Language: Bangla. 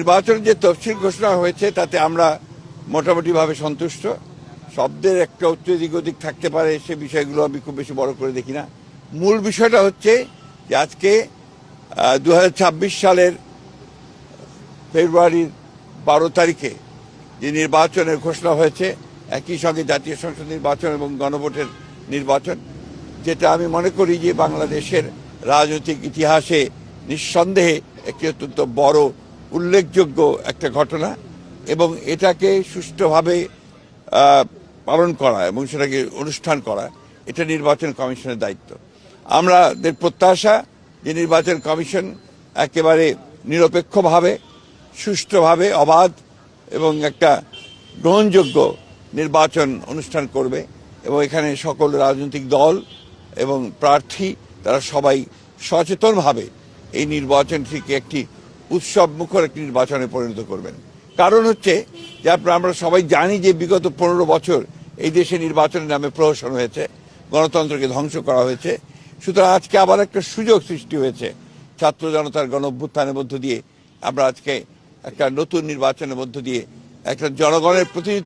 নির্বাচনের যে তফসিল ঘোষণা হয়েছে, তাতে আমরা মোটামুটিভাবে সন্তুষ্ট। শব্দের একটা দিক ওদিক থাকতে পারে, সে বিষয়গুলো আমি খুব বেশি বড় করে দেখি না। মূল বিষয়টা হচ্ছে যে আজকে দু হাজার ছাব্বিশ সালের ফেব্রুয়ারির বারো তারিখে যে নির্বাচনের ঘোষণা হয়েছে, একই সঙ্গে জাতীয় সংসদ নির্বাচন এবং গণভোটের নির্বাচন, যেটা আমি মনে করি যে বাংলাদেশের রাজনৈতিক ইতিহাসে নিঃসন্দেহে একটি অত্যন্ত বড় উল্লেখযোগ্য একটা ঘটনা এবং এটাকে সুষ্ঠুভাবে পালন করা এবং সেটাকে অনুষ্ঠান করা, এটা নির্বাচন কমিশনের দায়িত্ব। আমাদের প্রত্যাশা যে নির্বাচন কমিশন একেবারে নিরপেক্ষভাবে, সুষ্ঠুভাবে অবাধ এবং একটা গ্রহণযোগ্য নির্বাচন অনুষ্ঠান করবে এবং এখানে সকল রাজনৈতিক দল এবং প্রার্থী, তারা সবাই সচেতনভাবে এই নির্বাচনটিকে একটি উৎসব মুখর একটি নির্বাচনে পরিণত করবেন। কারণ হচ্ছে, যে আপনার আমরা সবাই জানি যে বিগত পনেরো বছর এই দেশে নির্বাচনের নামে প্রহসন হয়েছে, গণতন্ত্রকে ধ্বংস করা হয়েছে। সুতরাং আজকে আবার একটা সুযোগ সৃষ্টি হয়েছে। ছাত্র জনতার গণ অভ্যুত্থানের মধ্য দিয়ে আমরা আজকে একটা নতুন নির্বাচনের মধ্য দিয়ে একটা জনগণের প্রতিনিধিত্ব